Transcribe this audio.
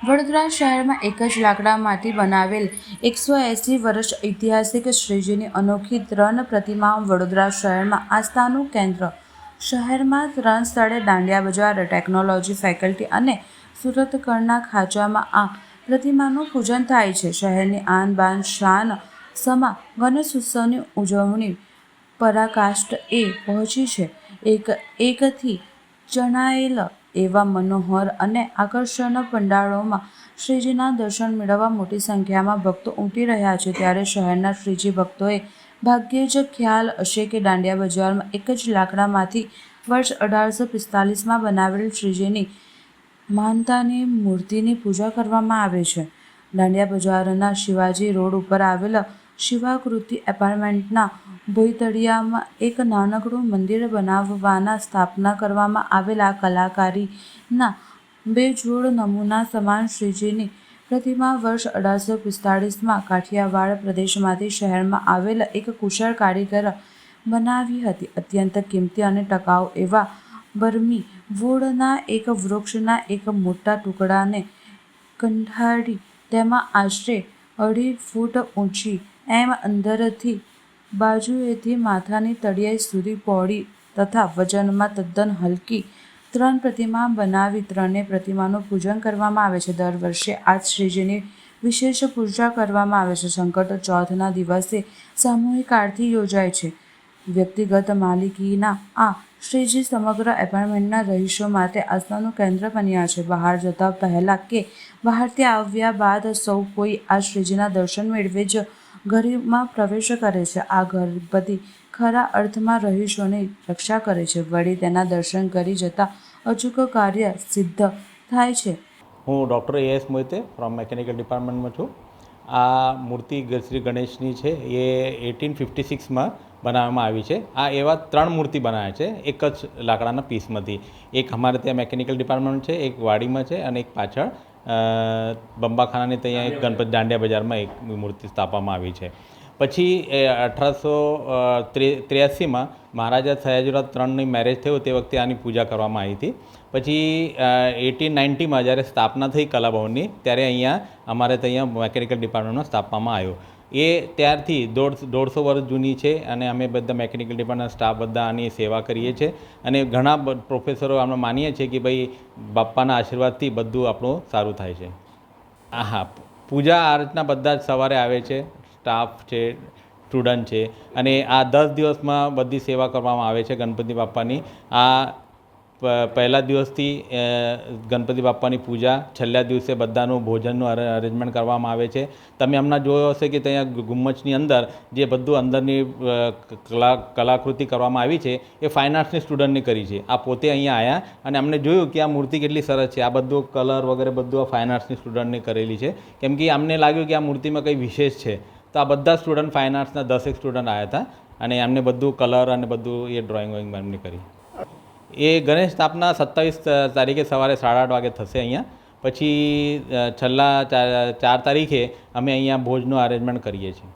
વડોદરા શહેરમાં એક જ લાકડામાંથી બનાવેલ એકસો એંસી વર્ષ ઐતિહાસિક શ્રીજીની અનોખી ત્રણ પ્રતિમાઓ વડોદરા શહેરમાં આસ્થાનું કેન્દ્ર. શહેરમાં ત્રણ સ્થળે દાંડિયા બજાર, ટેકનોલોજી ફેકલ્ટી અને સુરત કરના ખાંચામાં આ પ્રતિમાનું પૂજન થાય છે. શહેરની આન બાન શાન સમા ગણેશ ઉત્સવની ઉજવણી પરાકાષ્ઠ એ પહોંચી છે. એક એકથી જણાયેલ એવા મનોહર અને આકર્ષણ પંડાળોમાં શ્રીજીના દર્શન મેળવવા મોટી સંખ્યામાં ભક્તો ઉમટી રહ્યા છે. ત્યારે શહેરના શ્રીજી ભક્તોએ ભાગ્યે જ ખ્યાલ હશે કે દાંડિયા બજારમાં એક જ લાકડામાંથી વર્ષ અઢારસો પિસ્તાલીસમાં બનાવેલ શ્રીજીની માનતાની મૂર્તિની પૂજા કરવામાં આવે છે. દાંડિયા બજારના શિવાજી રોડ ઉપર આવેલા શિવાકૃતિ એપાર્ટમેન્ટના ભોયતળિયામાં એક નાનકડું મંદિર બનાવવાના સ્થાપના કરવામાં આવેલા કલાકારીના બેજોડ નમૂના સમાન શ્રીજીની પ્રતિમા વર્ષ અઢારસો પિસ્તાળીસમાં કાઠિયાવાડ પ્રદેશમાંથી શહેરમાં આવેલા એક કુશળ કારીગર બનાવી હતી. અત્યંત કિંમતી અને ટકાઉ એવા બરમી વૂડના એક વૃક્ષના એક મોટા ટુકડાને કંઠાળી તેમાં આશરે અઢી ફૂટ ઊંચી એમ અંદરથી બાજુએથી માથાની તળિયાઈ સુધી પહોળી તથા વજનમાં તદ્દન હલકી ત્રણ પ્રતિમા બનાવી ત્રણેય પ્રતિમાનું પૂજન કરવામાં આવે છે. દર વર્ષે આ શ્રીજીની વિશેષ પૂજા કરવામાં આવે છે. સંકટ ચોથના દિવસે સામૂહિક આરતી યોજાય છે. વ્યક્તિગત માલિકીના આ શ્રીજી સમગ્ર એપાર્ટમેન્ટના રહીશો માટે આસ્થાનું કેન્દ્ર બન્યા છે. બહાર જતા પહેલાં કે બહારથી આવ્યા બાદ સૌ કોઈ આ શ્રીજીના દર્શન મેળવે જ ઘરમાં પ્રવેશ કરે છે. આ ગણપતિ ખરા અર્થમાં રહીશોની રક્ષા કરે છે. વળી તેના દર્શન કરી જતા અચૂક કાર્ય સિદ્ધ થાય છે. હું doctor A S Mohite from mechanical ડિપાર્ટમેન્ટમાં છું. આ મૂર્તિ શ્રી ગણેશની છે. એ એટીન ફિફ્ટી સિક્સમાં બનાવવામાં આવી છે. આ એવા ત્રણ મૂર્તિ બનાવ્યા છે. એક જ લાકડાના પીસમાંથી. એક અમારે ત્યાં મેકેનિકલ ડિપાર્ટમેન્ટ છે, એક વાડીમાં છે અને એક પાછળ બંબાખાનાની ત્યાં એક ગણપતિ દાંડિયા બજારમાં એક મૂર્તિ સ્થાપવામાં આવી છે. પછી એ અઢારસો ત્ર્યાસીમાં મહારાજા સયાજીરાવ ત્રણની મેરેજ થયું, તે વખતે આની પૂજા કરવામાં આવી હતી. પછી એટીન નાઇન્ટીમાં જ્યારે સ્થાપના થઈ કલાભવનની ત્યારે અહીંયા અમારે ત્યાં મેકેનિકલ ડિપાર્ટમેન્ટમાં સ્થાપવામાં આવ્યો. એ ત્યારથી દોઢ દોઢસો વર્ષ જૂની છે અને અમે બધા મેકેનિકલ ડિપાર્ટમેન્ટના સ્ટાફ બધા આની સેવા કરીએ છીએ. અને ઘણા પ્રોફેસરો આપણે માનીએ છીએ કે ભાઈ બાપાના આશીર્વાદથી બધું આપણું સારું થાય છે. હા પૂજા આરચના બધા જ સવારે આવે છે સ્ટાફ છે સ્ટુડન્ટ છે. અને આ દસ દિવસમાં બધી સેવા કરવામાં આવે છે ગણપતિ બાપ્પાની. આ પહેલા દિવસથી ગણપતિ બાપ્પાની પૂજા, છેલ્લા દિવસે બધાનું ભોજનનું અરેન્જમેન્ટ કરવામાં આવે છે. તમે હમણાં જોયો હશે કે ત્યાં ગુમ્મચની અંદર, જે બધું અંદરની કલા, કલાકૃતિ કરવામાં આવી છે, એ ફાઇન આર્ટ્સની સ્ટુડન્ટની કરી છે. આ પોતે અહીંયા આવ્યા અને અમને જોયું કે આ મૂર્તિ કેટલી સરસ છે. આ બધું કલર વગેરે બધું આ ફાઇન આર્ટ્સની સ્ટુડન્ટની કરેલી છે. કેમ કે અમને લાગ્યું કે આ મૂર્તિમાં કંઈ વિશેષ છે. તો આ બધા સ્ટુડન્ટ ફાઇન આર્ટ્સના દસેક સ્ટુડન્ટ આવ્યા હતા અને એમને બધું કલર અને બધું એ ડ્રોઈંગ વોઈંગ એમને કરી. એ ગણેશ સ્થાપના સત્તાવીસ તારીખે સવારે સાડા આઠ વાગે થશે અહીંયા. પછી છેલ્લા ચાર તારીખે અમે અહીંયા ભોજનું અરેન્જમેન્ટ કરીએ છીએ.